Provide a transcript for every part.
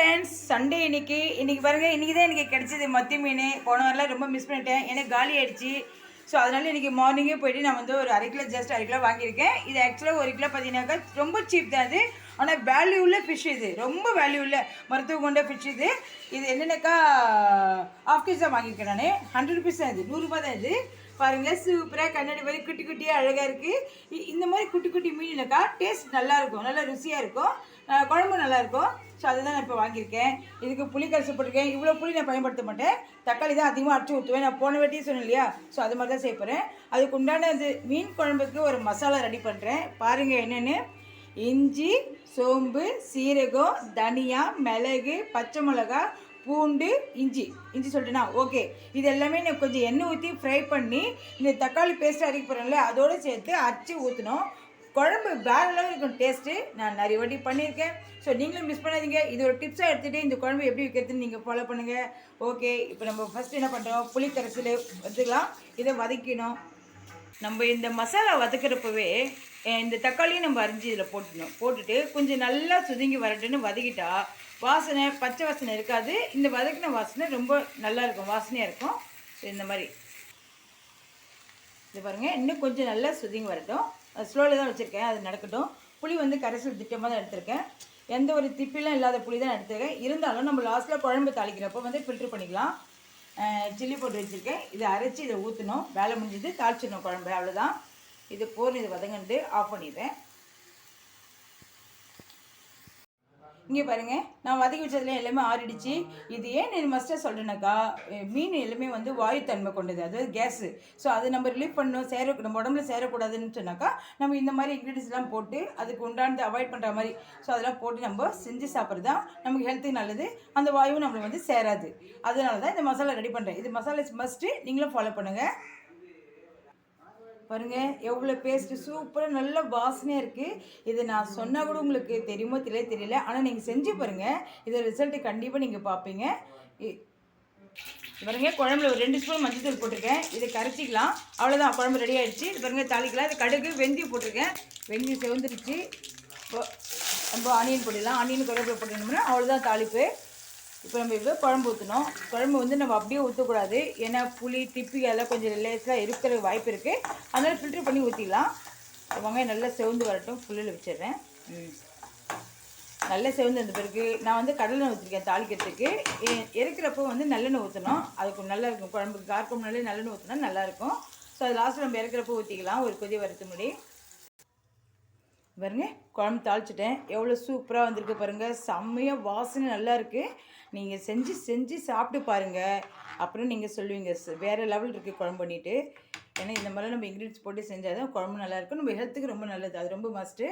Friends Sunday இன்னைக்கு இன்னைக்கு பாருங்க இன்றைக்கி தான் எனக்கு கிடச்சிது மத்தி மீன். போன வாரம்லாம் ரொம்ப மிஸ் பண்ணிட்டேன். எனக்கு காலி ஆயிடுச்சு. ஸோ அதனால் இன்னைக்கு மார்னிங்கே போயிட்டு நான் வந்து ஒரு அரை கிலோ ஜஸ்ட் அரை கிலோ வாங்கியிருக்கேன். இது ஆக்சுவலாக ஒரு கிலோ பார்த்தீங்கன்னாக்கா ரொம்ப சீப் தான் அது ஆனால் வேல்யூ உள்ள ஃபிஷ் இது. ரொம்ப வேல்யூ உள்ள மருத்துவ கொண்ட ஃபிஷ் இது. இது என்னென்னாக்கா ஆஃப் கேஜ் தான் வாங்கியிருக்கேன் நான். ஹண்ட்ரட் ருபீஸ் தான் இது. நூறுரூபா தான் இது. பாருங்கள் சூப்பராக கண்ணாடி மாதிரி குட்டி குட்டியாக அழகாக இருக்குது இந்த மாதிரி குட்டி குட்டி மீனுனாக்கா டேஸ்ட் நல்லாயிருக்கும் நல்லா ருசியாக இருக்கும். குழம்பு நல்லாயிருக்கும் ஸோ அதுதான் நான் இப்போ வாங்கியிருக்கேன். இதுக்கு புளி கரைச்சி போட்டிருக்கேன். இவ்வளோ புளி நான் பயன்படுத்த மாட்டேன். தக்காளி தான் அதிகமாக அரைச்சி ஊற்றுவேன் நான் போன வாட்டியும் சொன்னேன் இல்லையா? ஸோ அது மாதிரி தான் செய்ய போகிறேன் அதுக்கு உண்டான இது மீன் குழம்புக்கு ஒரு மசாலா ரெடி பண்ணுறேன் பாருங்கள் என்னென்னு. இஞ்சி சோம்பு சீரகம் தனியா மிளகு பச்சை மிளகா பூண்டு இஞ்சி. இஞ்சி சொல்லிட்டுனா? ஓகே இது எல்லாமே நான் கொஞ்சம் எண்ணெய் ஊற்றி ஃப்ரை பண்ணி இந்த தக்காளி பேஸ்ட் அரைக்க போகிறேன்ல அதோடு சேர்த்து அரைச்சி ஊற்றணும் குழம்பு வேறு அளவு இருக்கும் டேஸ்ட்டு நான் நிறைய வாட்டி பண்ணியிருக்கேன். ஸோ நீங்களும் மிஸ் பண்ணாதீங்க. இது ஒரு டிப்ஸாக எடுத்துகிட்டு இந்த குழம்பு எப்படி வைக்கிறதுன்னு நீங்கள் ஃபாலோ பண்ணுங்கள் ஓகே இப்போ நம்ம ஃபஸ்ட்டு என்ன பண்ணுறோம் புளி கரைசல் எடுத்துக்கலாம் இதை வதக்கணும் நம்ம இந்த மசாலா வதக்கிறப்பவே இந்த தக்காளியும் நம்ம அரிஞ்சு இதில் போட்டுக்கணும் போட்டுட்டு கொஞ்சம் நல்லா சுதுங்கி வரட்டுன்னு வதக்கிட்டா வாசனை பச்சை வாசனை இருக்காது. இந்த வதக்கின வாசனை ரொம்ப நல்லா இருக்கும். வாசனையாக இருக்கும். இந்த மாதிரி. இது பாருங்கள் இன்னும் கொஞ்சம் நல்லா சுதிங்க வரட்டும். ஸ்லோவில் தான் வச்சுருக்கேன் அது நடக்கட்டும். புளி வந்து கரைசல் திட்டமாக தான் எடுத்திருக்கேன். எந்த ஒரு திப்பிலாம் இல்லாத புளி தான் எடுத்துருக்கேன். இருந்தாலும் நம்ம லாஸ்ட்டில் குழம்பு தாளிக்கிறப்போ வந்து ஃபில்ட்ரு பண்ணிக்கலாம். சில்லி போட்டு வச்சுருக்கேன். இதை அரைச்சி இதை ஊற்றணும் வேலை முடிஞ்சது. தாளிச்சிடணும் குழம்பு. அவ்வளோதான் இது போர் இது வதங்கிட்டு ஆஃப் பண்ணிடுறேன். இங்கே பாருங்க நான் வதக்கி வச்சதுல எல்லாமே ஆறிடுச்சு. இது ஏன் நான் மஸ்ட்டாக சொல்கிறேனாக்கா மீன் எல்லாமே வந்து வாயுத்தன்மை கொண்டது அதாவது கேஸு ஸோ அது நம்ம ரிலீவ் பண்ணணும் சேர நம்ம உடம்புல சேரக்கூடாதுன்னு சொன்னாக்கா நம்ம இந்த மாதிரி இன்க்ரீடியன்ஸ்லாம் போட்டு அதுக்கு உண்டானது அவாய்ட் பண்ணுற மாதிரி. ஸோ அதெல்லாம் போட்டு நம்ம செஞ்சு சாப்பிட்றது தான் நமக்கு ஹெல்த்துக்கு நல்லது. அந்த வாயுவும் நம்மளுக்கு வந்து சேராது. அதனால தான் இந்த மசாலா ரெடி பண்ணுறேன் இது மசாலா மஸ்ட்டு நீங்களும் ஃபாலோ பண்ணுங்கள் பாருங்கள் எவ்வளோ பேஸ்ட்டு சூப்பராக நல்ல வாசனையாக இருக்குது இது நான் சொன்னால் கூட உங்களுக்கு தெரியுமோ தெரியல தெரியல. ஆனால் நீங்கள் செஞ்சு பாருங்கள் இதோட ரிசல்ட்டு கண்டிப்பாக நீங்கள் பார்ப்பீங்க இ- பாருங்க குழம்புல ஒரு ரெண்டு ஸ்பூன் மஞ்சள் தூள் போட்டிருக்கேன். இதை கரைச்சிக்கலாம். அவ்வளோதான் குழம்பு ரெடி ஆகிடுச்சு இது பாருங்க தாளிக்கலாம். இது கடுகு வெந்தயம் போட்டிருக்கேன். வெந்தயம் செவந்துருச்சு. இப்போ நம்ம ஆனியன் போடலாம் ஆனியன் கருவேப்பிலை போட்டோம்னா அவ்வளோதான் தாளிப்பு. இப்போ நம்ம இவ்வளோ குழம்பு ஊற்றணும் குழம்பு வந்து நம்ம அப்படியே ஊற்றக்கூடாது ஏன்னா புளி திப்பி எல்லாம் கொஞ்சம் லேஸாக இருக்கிற வாய்ப்பு இருக்குது அதனால் ஃபில்ட்ரு பண்ணி ஊற்றிக்கலாம் வெங்காயம் நல்லா செவந்து வரட்டும். ஃபுல்லில் வச்சிடுறேன். ம். நல்ல செவந்து வந்த பிறகு நான் வந்து கடலெண்ணெய் ஊற்றிருக்கேன் தாளிக்கிறதுக்கு. எ- இறக்குறப்போ வந்து நல்லெண்ணெய் ஊற்றணும் அதுக்கு நல்லா இருக்கும். குழம்புக்கு கார்க்கும் நல்ல நல்லெண்ணெய் ஊற்றினா நல்லாயிருக்கும் ஸோ அது லாஸ்ட்டில் நம்ம இறக்குறப்போ ஊற்றிக்கலாம் ஒரு கொதி வரத்து முடி பாருங்க குழம்பு தாளிச்சிட்டேன். எவ்வளோ சூப்பராக வந்திருக்கு பாருங்கள் செம்மையாக வாசனை நல்லா இருக்குது நீங்கள் செஞ்சு செஞ்சு சாப்பிட்டு பாருங்கள் அப்புறம் நீங்கள் சொல்லுவீங்க வேறு லெவல் இருக்குது குழம்பு பண்ணிவிட்டு ஏன்னா இந்த மாதிரிலாம் நம்ம இன்க்ரீடியன்ஸ் போட்டு செஞ்சால் தான் குழம்பு நல்லாயிருக்கும் நம்ம ஹெல்த்துக்கு ரொம்ப நல்லது. அது ரொம்ப மஸ்ட்டு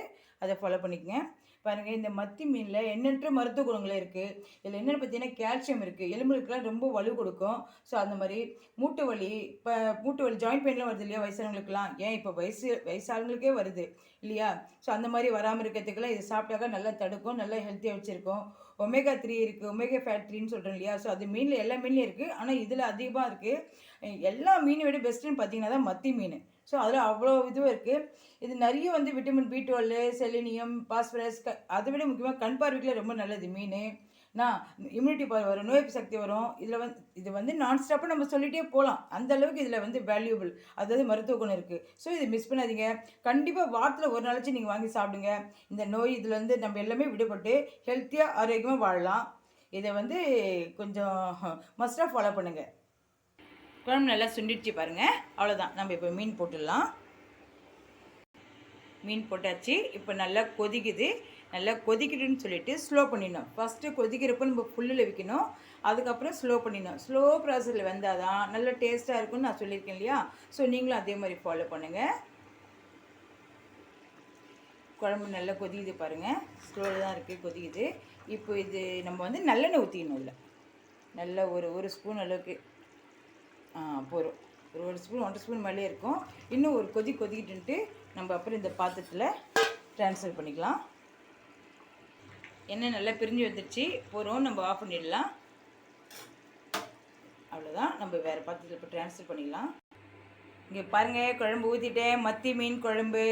அதை ஃபாலோ பண்ணிக்கங்க. பாருங்கள் இந்த மத்தி மீனில் எண்ணற்ற மருத்துவ குணங்கள் இருக்குது இதில் என்னென்னு பார்த்தீங்கன்னா கால்சியம் இருக்குது எலும்புகளுக்கெல்லாம் ரொம்ப வலு கொடுக்கும். ஸோ அந்த மாதிரி மூட்டு வலி இப்போ மூட்டு வலி ஜாயிண்ட் பெயின்லாம் வருது இல்லையா வயசானவங்களுக்குலாம் ஏன் இப்போ வயசு வயசானவங்களுக்கே வருது இல்லையா? ஸோ அந்த மாதிரி வராமல் இருக்கிறதுக்கெல்லாம் இதை சாப்பிட்டாக்கா நல்லா தடுக்கும் நல்லா ஹெல்த்தியாக வச்சுருக்கோம். ஒமேகா த்ரீ இருக்குது ஒமேகா ஃபேட் த்ரீன்னு சொல்கிறோம் இல்லையா? ஸோ அது மீனில் எல்லா மீன்லையும் இருக்குது ஆனால் இதில் அதிகமாக இருக்குது எல்லா மீனை விட பெஸ்ட்டுன்னு பார்த்தீங்கன்னா தான் மத்தி மீன். ஸோ அதில் அவ்வளோ இதுவும் இருக்குது இது நிறைய வந்து vitamin B twelve selenium phosphorus க அதை விட முக்கியமாக கண் பார்வைக்குலாம் ரொம்ப நல்லது மீன். நான் இம்யூனிட்டி பவர் வரும் நோய் சக்தி வரும். இதில் வந்து இது வந்து நான் ஸ்டாப்பாக நம்ம சொல்லிகிட்டே போகலாம் அந்த அளவுக்கு இதில் வந்து வேல்யூபிள் அதாவது மருத்துவ குணம் இருக்குது ஸோ இதை மிஸ் பண்ணாதீங்க. கண்டிப்பாக வாரத்தில் ஒரு நாளாச்சும் நீங்கள் வாங்கி சாப்பிடுங்க. இந்த நோய் இதுலேருந்து நம்ம எல்லாமே விடுபட்டு ஹெல்த்தியாக ஆரோக்கியமாக வாழலாம். இதை வந்து கொஞ்சம் மஸ்டாக ஃபாலோ பண்ணுங்கள் குழம்பு நல்லா சுண்டிடுச்சு பாருங்கள் அவ்வளோதான் நம்ம இப்போ மீன் போட்டுடலாம். மீன் போட்டாச்சு. இப்போ நல்லா கொதிக்குது. நல்லா கொதிக்குதுன்னு சொல்லிட்டு ஸ்லோ பண்ணிடணும். ஃபஸ்ட்டு கொதிக்கிறப்போ நம்ம புல்லில் வைக்கணும். அதுக்கப்புறம் ஸ்லோ பண்ணிடணும். ஸ்லோ ப்ராசஸில் வந்தால் தான் நல்ல டேஸ்ட்டாக இருக்கும்னு நான் சொல்லியிருக்கேன் இல்லையா? ஸோ நீங்களும் அதே மாதிரி ஃபாலோ பண்ணுங்கள் குழம்பு நல்லா கொதிக்குது பாருங்கள் ஸ்லோவில் தான் இருக்குது கொதிக்குது. இப்போ இது நம்ம வந்து நல்லெண்ணெய் ஊற்றிக்கணும் இல்லை நல்ல ஒரு ஒரு ஸ்பூன் அளவுக்கு. போகிறோம் ஒரு ஒரு ஸ்பூன் ஒன்றரை ஸ்பூன் மேலே இருக்கும். இன்னும் ஒரு கொதி கொதிக்கிட்டுன்ட்டு நம்ம அப்புறம் இந்த பாத்திரத்தில் ட்ரான்ஸ்ஃபர் பண்ணிக்கலாம். எண்ணெய் நல்லா பிரிஞ்சு வந்துடுச்சு போகிறோம் நம்ம ஆஃப் பண்ணிடலாம். அவ்வளோதான் நம்ம வேறு பாத்திரத்தில் இப்போ ட்ரான்ஸ்ஃபர் பண்ணிக்கலாம். இங்கே பாருங்கள் குழம்பு ஊற்றிட்டேன் மத்தி மீன் குழம்பு.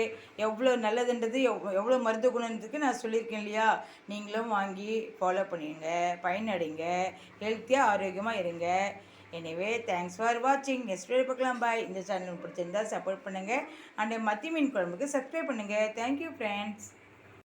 எவ்வளோ நல்லதுன்றது எவ் எவ்வளோ மருத்துவ குணன்றதுக்கு நான் சொல்லியிருக்கேன் இல்லையா? நீங்களும் வாங்கி ஃபாலோ பண்ணிடுங்க. பயனடைங்க. ஹெல்த்தியாக ஆரோக்கியமாக இருங்க. எனவே தேங்க்ஸ் ஃபார் வாட்சிங் நெக்ஸ்ட் வீடியோ பார்க்கலாம் பாய் இந்த சேனல் பிடிச்சிருந்தா சப்போர்ட் பண்ணுங்கள் அண்ட் மத்தி மீன் குழம்புக்கு சப்ஸ்கிரைப் பண்ணுங்கள் தேங்க்யூ ஃப்ரெண்ட்ஸ்